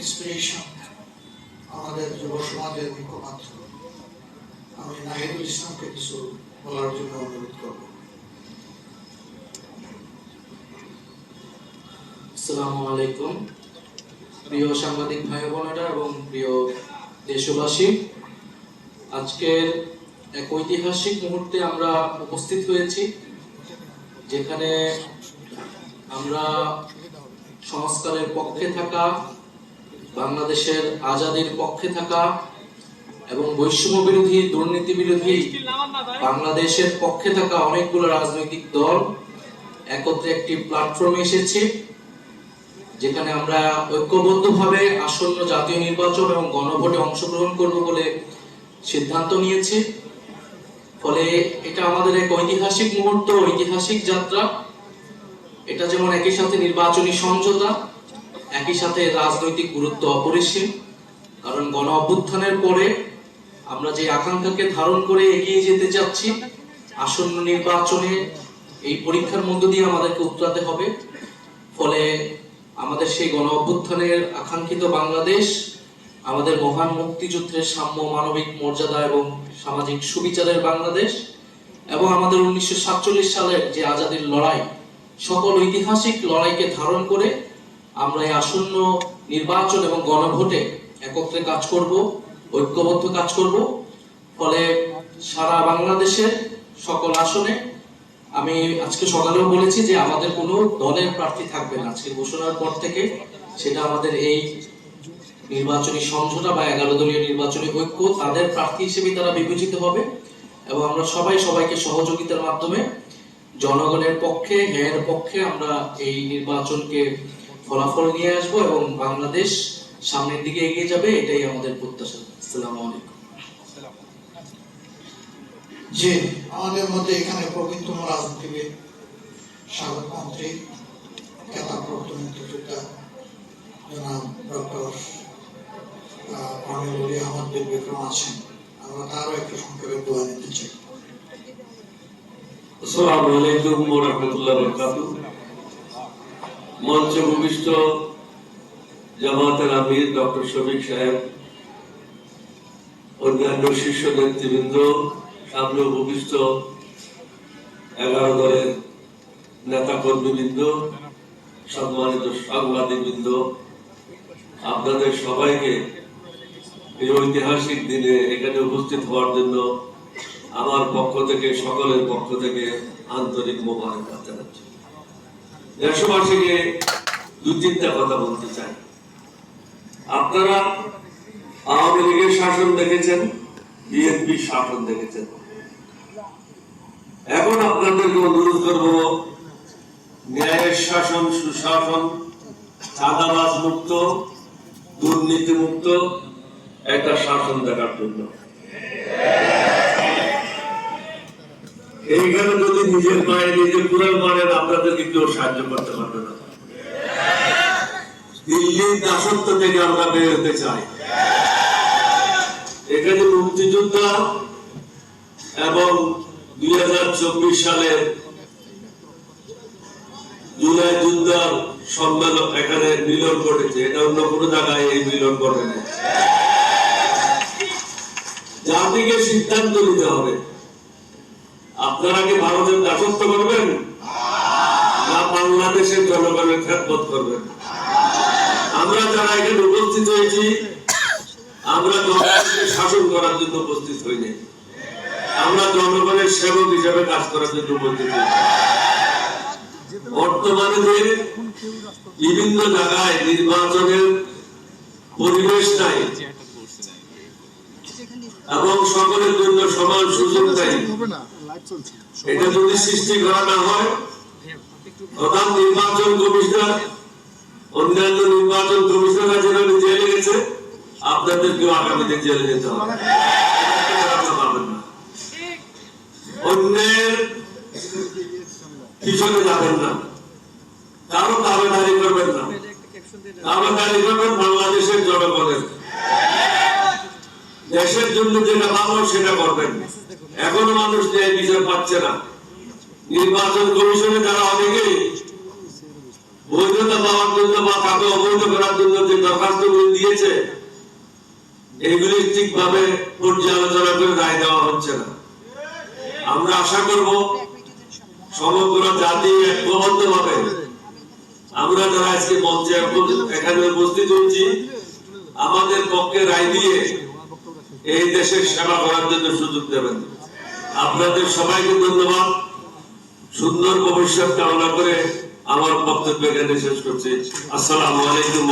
Inspiration আমাদের যুব সমাজের মুখপাত্র আমি নাহিদুল ইসলামকে কিছু বলার জন্য অনুরোধ করব। আসসালামু আলাইকুম। প্রিয় সাংবাদিক ভাই বোনেরা এবং প্রিয় দেশবাসী, আজকের এক ঐতিহাসিক মুহূর্তে আমরা উপস্থিত হয়েছি, যেখানে আমরা সংস্কারের পক্ষে থাকা বাংলাদেশের আজাদির পক্ষে থাকা এবং বৈষম্য বিরোধী, দুর্নীতি বিরোধী বাংলাদেশের পক্ষে থাকা অনেকগুলো রাজনৈতিক দল একত্রে একটি প্ল্যাটফর্মে এসেছে, যেখানে আমরা ঐক্যবদ্ধভাবে আসন্ন জাতীয় নির্বাচন এবং গণভোটে অংশগ্রহণ করব বলে সিদ্ধান্ত নিয়েছি। ফলে এটা আমাদের এক ঐতিহাসিক মুহূর্ত, ঐতিহাসিক যাত্রা। এটা যেমন একই সাথে নির্বাচনী সমঝোতা একই সাথে রাজনৈতিক গুরুত্ব অপরিসীম, কারণ গণ অভ্যুত্থানের পরে আমরা যে আকাঙ্ক্ষাকে ধারণ করে এগিয়ে যেতে যাচ্ছি, আসন্ন নির্বাচনে এই পরীক্ষার মধ্য দিয়ে আমাদেরকে উত্তরাতে হবে। ফলে আমাদের সেই গণ অভ্যুত্থানের আকাঙ্ক্ষিত বাংলাদেশ, আমাদের মহান মুক্তিযুদ্ধের সাম্য মানবিক মর্যাদা এবং সামাজিক সুবিচারের বাংলাদেশ এবং আমাদের উনিশশো সাতচল্লিশ সালের যে আজাদির লড়াই, সকল ঐতিহাসিক লড়াইকে ধারণ করে আমরা এই আসন্ন নির্বাচন এবং গণভোটে একত্রে কাজ করব, ঐক্যবদ্ধ কাজ করব। ফলে সারা বাংলাদেশের সকল আসনে আমি আজকে সকালেও বলেছি যে আমাদের কোনো দলের প্রার্থী থাকবে না। আজকে ঘোষণার পর থেকে সেটা আমাদের এই নির্বাচনী সমঝোতা বা এগারো দলীয় নির্বাচনী ঐক্য, তাদের প্রার্থী হিসেবে তারা বিবেচিত হবে এবং আমরা সবাই সবাইকে সহযোগিতার মাধ্যমে জনগণের পক্ষে হ্যাঁ পক্ষে আমরা এই নির্বাচনকে ফলাফল নিয়ে আসব এবং বাংলাদেশ সামনের দিকে এগিয়ে যাবে এটাই আমাদের প্রত্যাশা। আসসালামু আলাইকুম। যে আমাদের মধ্যে এখানে প্রবীণতম রাজনীতিবিদ সাবেক মন্ত্রী খেতাবপ্রাপ্ত মুক্তিযোদ্ধা জনাব ডক্টর আহমদ বিক্রম আছেন। আমরা তারও একটু সংক্ষেপে দোয়া নিতে চাই। আসসালামু আলাইকুম ওয়া রাহমাতুল্লাহি ওয়া বারাকাতুহু। মঞ্চে ভূমিষ্ঠ জামাতের আমির ডক্টর শফিক সাহেব, অন্যান্য শীর্ষ নেতৃবৃন্দ, সামনে ভূমিষ্ঠ এগারো দলের নেতা কর্মীবৃন্দ সম্মানিত সাংবাদিকবৃন্দ, আপনাদের সবাইকে এই ঐতিহাসিক দিনে এখানে উপস্থিত হওয়ার জন্য আমার পক্ষ থেকে, সকলের পক্ষ থেকে আন্তরিক মোবারকবাদ জানাচ্ছি। দেশবাসীকে দু তিনটা কথা বলতে চাই। আপনারা আওয়ামী লীগের শাসন দেখেছেন, বিএনপি শাসন দেখেছেন। এখন আপনাদেরকে অনুরোধ করব, ন্যায়ের শাসন, সুশাসন, চাঁদাবাজ মুক্ত, দুর্নীতি মুক্ত, একটা শাসন দেখার জন্য। এইখানে যদি নিজের পায়ে নিজের কুড়াল মারেন আপনাদেরকে কেউ সাহায্য করতে পারবে না। দিল্লির দাসত্ব থেকে আমরা বের হতে চাই। এখানে মুক্তিযোদ্ধা এবং দুই হাজার চব্বিশ সালের জুলাই যুদ্ধর সম্মেলন এখানে মিলন ঘটেছে। এটা অন্য কোনো জায়গায় এই মিলন ঘটেনি। জাতিকে সিদ্ধান্ত নিতে হবে। আপনারা কি ভারতের দাসত্ব করবেন? না, বাংলাদেশের জনগণের খেদমত করবেন। আমরা যারা এখানে উপস্থিত হয়েছি, আমরা জনগণকে শাসন করার জন্য উপস্থিত হইনি আমরা জনগণের সেবক হিসেবে কাজ করার জন্য উপস্থিত হয়েছি বর্তমানে যে বিভিন্ন জায়গায় নির্বাচনের পরিবেশ নাই, এবং সকলের জন্য সমান সুযোগ দেয় এটা যদি সৃষ্টি করা না হয়, প্রধান নির্বাচন কমিশনার, অন্যান্য নির্বাচন জেলে গেছে, আপনাদেরকেও আগামীতে জেলে যেতে হবে। অন্যের পিছনে যাবেন না। কারও দাবেদারি করবেন না। দাবেদারি করবেন বাংলাদেশের জনগণের। দেশের জন্য যেটা ভালো সেটা করবেন। এখনও মানুষ ন্যায় বিচার পাচ্ছে না। নির্বাচন কমিশনে যারা অনেকেই বৈধতা পাওয়ার জন্য বা কাকে অবৈধ করার জন্য যে দরখাস্তগুলি দিয়েছে, এগুলি ঠিকভাবে পর্যালোচনা করে রায় দেওয়া হচ্ছে না। আমরা আশা করব সমগ্র জাতি ঐক্যবদ্ধ ভাবে আমরা যারা আজকে মঞ্চে এখানে উপস্থিত হচ্ছি আমাদের পক্ষে রায় দিয়ে এই দেশের সেবা করার জন্য সুযোগ দেবেন। আপনাদের সবাইকে ধন্যবাদ। সুন্দর ভবিষ্যৎ কামনা করে আমার বক্তব্য এখানে শেষ করছি। আসসালামু আলাইকুম